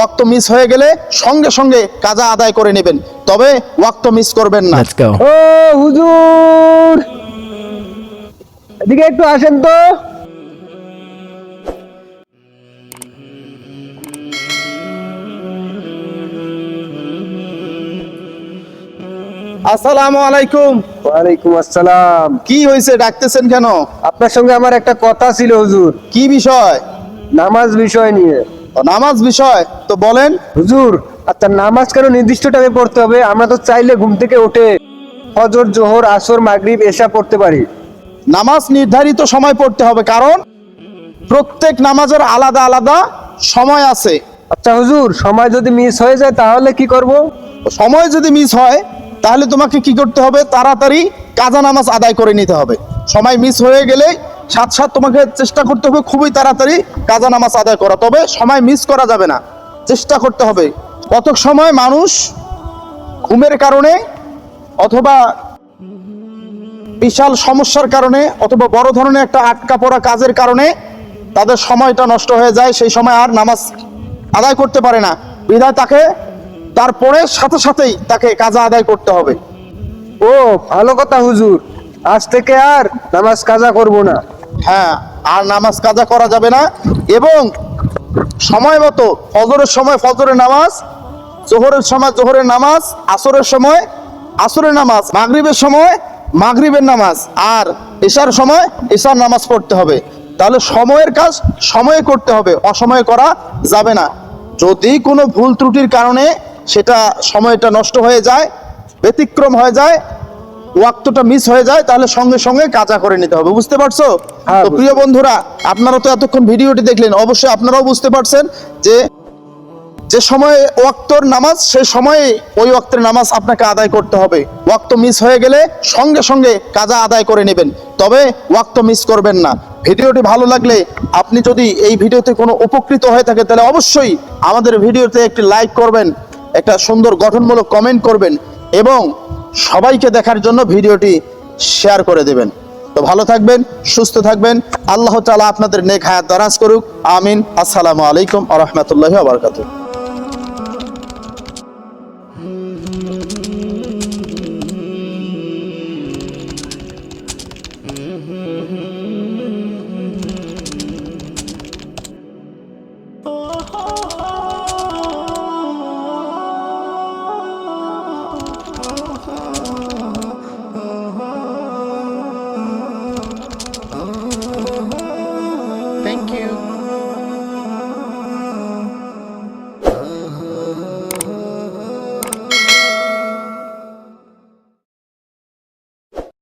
ওয়াক্ত মিস হয়ে গেলে সঙ্গে সঙ্গে কাজা আদায় করে নেবেন। তবে ওয়াক্ত মিস করবেন না। ও হুজুর! এদিকে একটু আসেন তো। আসসালামু আলাইকুম। ওয়ালাইকুম আসসালাম। কি হয়েছে ডাকতেছেন কেন? আপনার সঙ্গে আমার একটা কথা ছিল হুজুর। কি বিষয়? নামাজ বিষয় নিয়ে। নামাজ বিষয় তো বলেন। হুজুর আচ্ছা নামাজ কেন নির্দিষ্ট টাইমে পড়তে হবে? আমরা তো চাইলে ঘুম থেকে উঠে ফজর জোহর আসর মাগরিব এশা পড়তে পারি। নামাজ নির্ধারিত সময় পড়তে হবে কারণ প্রত্যেক নামাজের আলাদা আলাদা সময় আছে। আচ্ছা হুজুর সময় যদি মিস হয়ে যায় তাহলে কি করব? সময় যদি মিস হয় তাহলে তোমাকে কি করতে হবে? তাড়াতাড়ি কাজা নামাজ আদায় করে নিতে হবে। সময় মিস হয়ে গেলে সাত সাত তোমাকে চেষ্টা করতে হবে খুবই তাড়াতাড়ি কাজা নামাজ আদায় করা। তবে সময় মিস করা যাবে না। চেষ্টা করতে হবে। কত সময় মানুষ ঘুমের কারণে অথবা বিশাল সমস্যার কারণে অথবা বড় ধরনের একটা আটকা পড়া কাজের কারণে তাদের সময়টা নষ্ট হয়ে যায়, সেই সময় আর নামাজ আদায় করতে পারে না। বিধায় তাকে, তারপরে সাথে সাথেই তাকে কাজা আদায় করতে হবে। ও, ভালো কথা হুজুর। আজ থেকে আর নামাজ কাজা করব না। হ্যাঁ আর নামাজ কাজা করা যাবে না। এবং সময় মতো ফজরের সময় ফজরের নামাজ, জোহরের সময় জোহরের নামাজ, আসরের সময় আসরের নামাজ, মাগরিবের সময় মাগরিবের নামাজ, আর এশার সময় এশার নামাজ পড়তে হবে। তাহলে সময়ের কাজ সময়ে করতে হবে, অসময়ে করা যাবে না। যদি কোনো ভুল ত্রুটির কারণে সেটা সময়টা নষ্ট হয়ে যায়, ব্যতিক্রম হয়ে যায় ওয়াক্তটা মিস হয়ে যায় তাহলে সঙ্গে সঙ্গে কাজা করে নিতে হবে বুঝতে পারছ? হ্যাঁ, তো প্রিয় বন্ধুরা আপনারা তো এতক্ষণ ভিডিওটি দেখলেন অবশ্যই আপনারাও বুঝতে পারছেন যে যে সময়ে ওয়াক্তর নামাজ সেই সময়ে ওই ওয়াক্তের নামাজ আপনাকে আদায় করতে হবে। ওয়াক্ত মিস হয়ে গেলে সঙ্গে সঙ্গে কাজা আদায় করে নেবেন তবে ওয়াক্ত মিস করবেন না। ভিডিওটি ভালো লাগলে আপনি যদি এই ভিডিওতে কোনো উপকৃত হয়ে থাকে তাহলে অবশ্যই আমাদের ভিডিওতে একটি লাইক করবেন একটা সুন্দর গঠনমূলক কমেন্ট করবেন এবং সবাইকে দেখার জন্য ভিডিওটি শেয়ার করে দেবেন। তো ভালো থাকবেন, সুস্থ থাকবেন। আল্লাহ তালা আপনাদের নেক হায়াত দারাজ করুক। আমিন। আসসালামু আলাইকুম আ আবরকাত Mm-hmm. mm-hmm. you.